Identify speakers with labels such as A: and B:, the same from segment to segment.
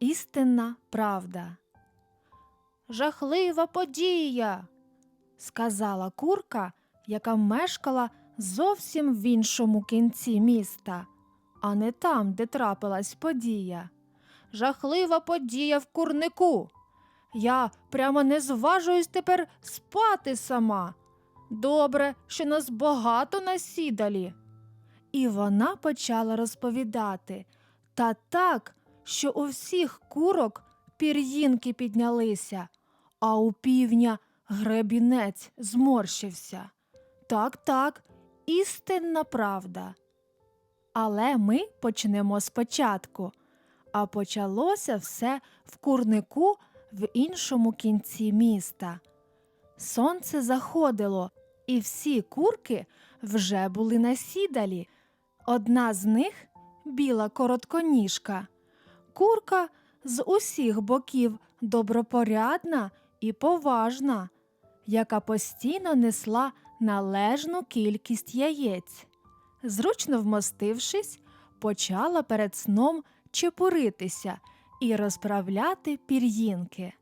A: Істинна правда. Жахлива подія, сказала курка, яка мешкала зовсім в іншому кінці міста, а не там, де трапилась подія. Жахлива подія в курнику. Я прямо не зважуюсь тепер спати сама. Добре, що нас багато на сідалі. І вона почала розповідати та так, що у всіх курок пір'їнки піднялися, а у півня гребінець зморщився. Так, так, істинна правда. Але ми почнемо спочатку. А почалося все в курнику в іншому кінці міста. Сонце заходило, і всі курки вже були насідалі. Одна з них біла коротконіжка. Курка з усіх боків добропорядна і поважна, яка постійно несла належну кількість яєць. Зручно вмостившись, почала перед сном чепуритися і розправляти пір'їнки.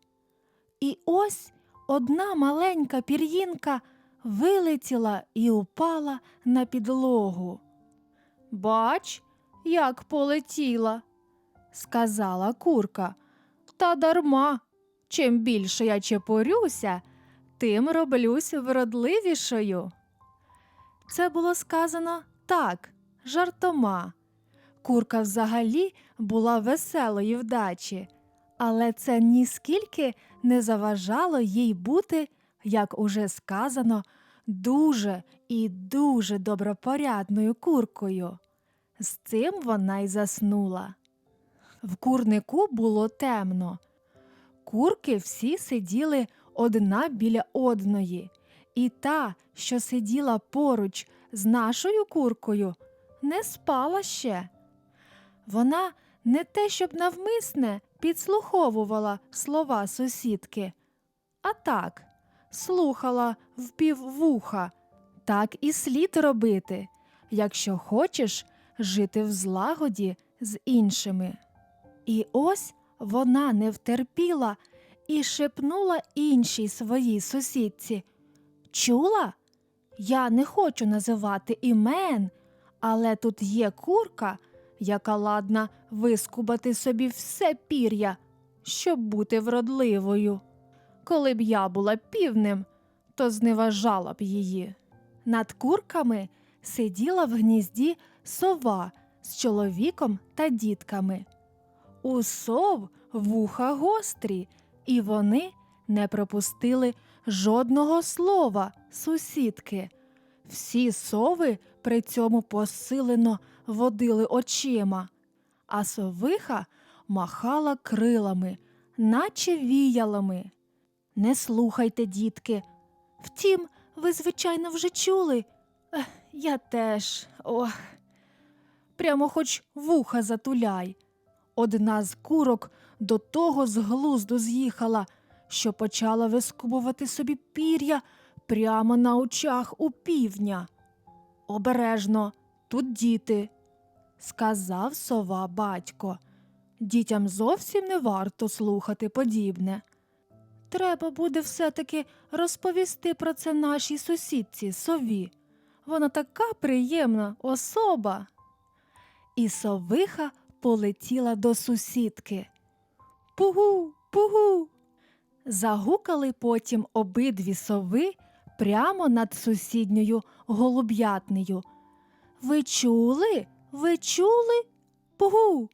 A: І ось одна маленька пір'їнка вилетіла і упала на підлогу. Бач, як полетіла, сказала курка. Та дарма. Чим більше я чепурюся, тим роблюсь вродливішою. Це було сказано так, жартома. Курка взагалі була веселої вдачі, але це ніскільки не заважало їй бути, як уже сказано, дуже і дуже добропорядною куркою. З цим вона й заснула. В курнику було темно. Курки всі сиділи одна біля одної, і та, що сиділа поруч з нашою куркою, не спала ще. Вона не те, щоб навмисне підслуховувала слова сусідки, а так, слухала впіввуха. Так і слід робити, якщо хочеш жити в злагоді з іншими. І ось вона не втерпіла і шепнула іншій своїй сусідці. Чула? Я не хочу називати імен, але тут є курка, яка ладна вискубати собі все пір'я, щоб бути вродливою. Коли б я була півнем, то зневажала б її. Над курками сиділа в гнізді сова з чоловіком та дітками. У сов вуха гострі, і вони не пропустили жодного слова сусідки. Всі сови при цьому посилено водили очима, а совиха махала крилами, наче віялами. Не слухайте, дітки. Втім, ви, звичайно, вже чули. Ех, я теж. Ох. Прямо хоч вуха затуляй. Одна з курок до того з глузду з'їхала, що почала вискубувати собі пір'я прямо на очах у півня. Обережно, тут діти, сказав сова батько. Дітям зовсім не варто слухати подібне. Треба буде все-таки розповісти про це нашій сусідці сові. Вона така приємна особа. І совиха полетіла до сусідки. Пугу, пугу. Загукали потім обидві сови прямо над сусідньою голуб'ятнею. Ви чули? Ви чули? Пугу.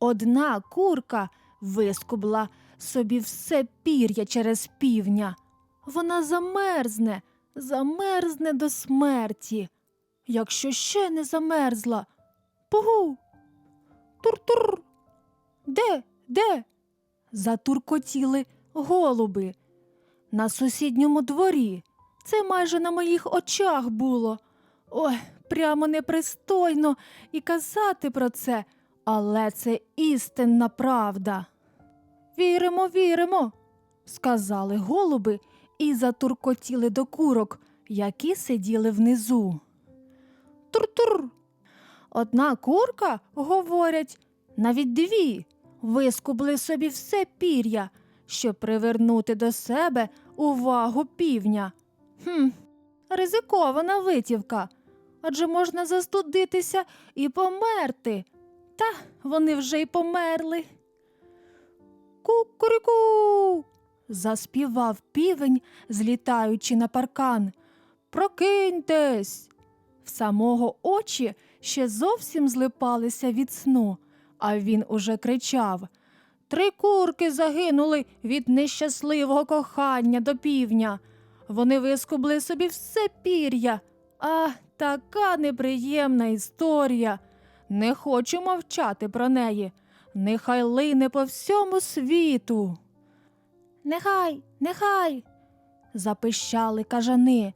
A: Одна курка вискубла собі все пір'я через півня. Вона замерзне, замерзне до смерті. Якщо ще не замерзла. Пугу. Тур-тур. Де? Де? Затуркотіли голуби. На сусідньому дворі. Це майже на моїх очах було. Ой, прямо непристойно і казати про це, але це істинна правда. Віримо, віримо, сказали голуби і затуркотіли до курок, які сиділи внизу. Тур-тур. Одна курка, говорять, навіть дві, вискубли собі все пір'я, щоб привернути до себе увагу півня. Хм, ризикована витівка. Адже можна застудитися і померти. Та вони вже й померли. Кукуріку. заспівав півень, злітаючи на паркан. Прокиньтесь. В самого очі ще зовсім злипалися від сну, а він уже кричав. Три курки загинули від нещасливого кохання до півня. Вони вискубли собі все пір'я. А така неприємна історія. Не хочу мовчати про неї. Нехай лине по всьому світу. Нехай, нехай. запищали кажани.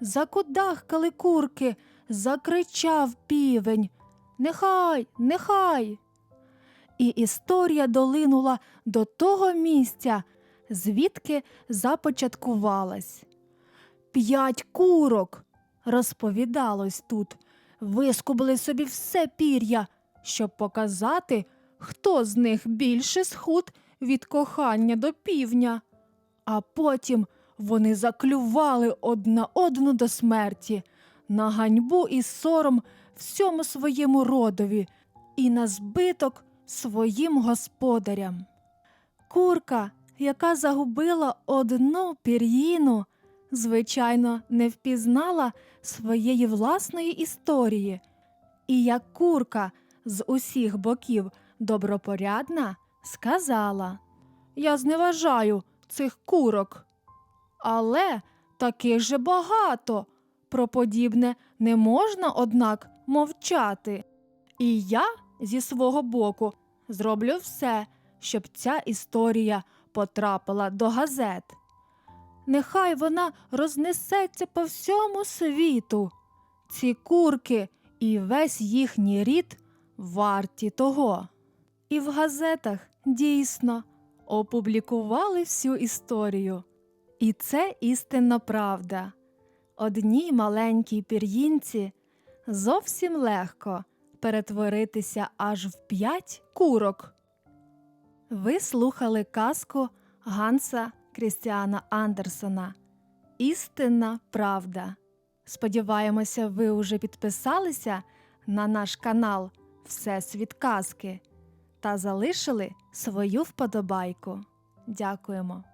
A: Закудахкали курки, закричав півень. Нехай, нехай. І історія долинула до того місця, звідки започаткувалась. П'ять курок, розповідалось тут, вискубли собі все пір'я, щоб показати, хто з них більше схуд від кохання до півня. А потім вони заклювали одна одну до смерті, на ганьбу і сором всьому своєму родові і на збиток своїм господарям. Курка, яка загубила одну пір'їну, звичайно, не впізнала своєї власної історії. І як курка з усіх боків добропорядна, сказала Я зневажаю цих курок. Але таких же багато. Про подібне не можна, однак, мовчати. І я зі свого боку зроблю все, щоб ця історія потрапила до газет. Нехай вона рознесеться по всьому світу. Ці курки і весь їхній рід варті того. І в газетах дійсно опублікували всю історію. І це істинна правда. Одній маленькій пір'їнці зовсім легко перетворитися аж в п'ять курок. Ви слухали казку Ганса Крістіана Андерсона Істинна правда. Сподіваємося, ви вже підписалися на наш канал Всесвіт казки та залишили свою вподобайку. Дякуємо.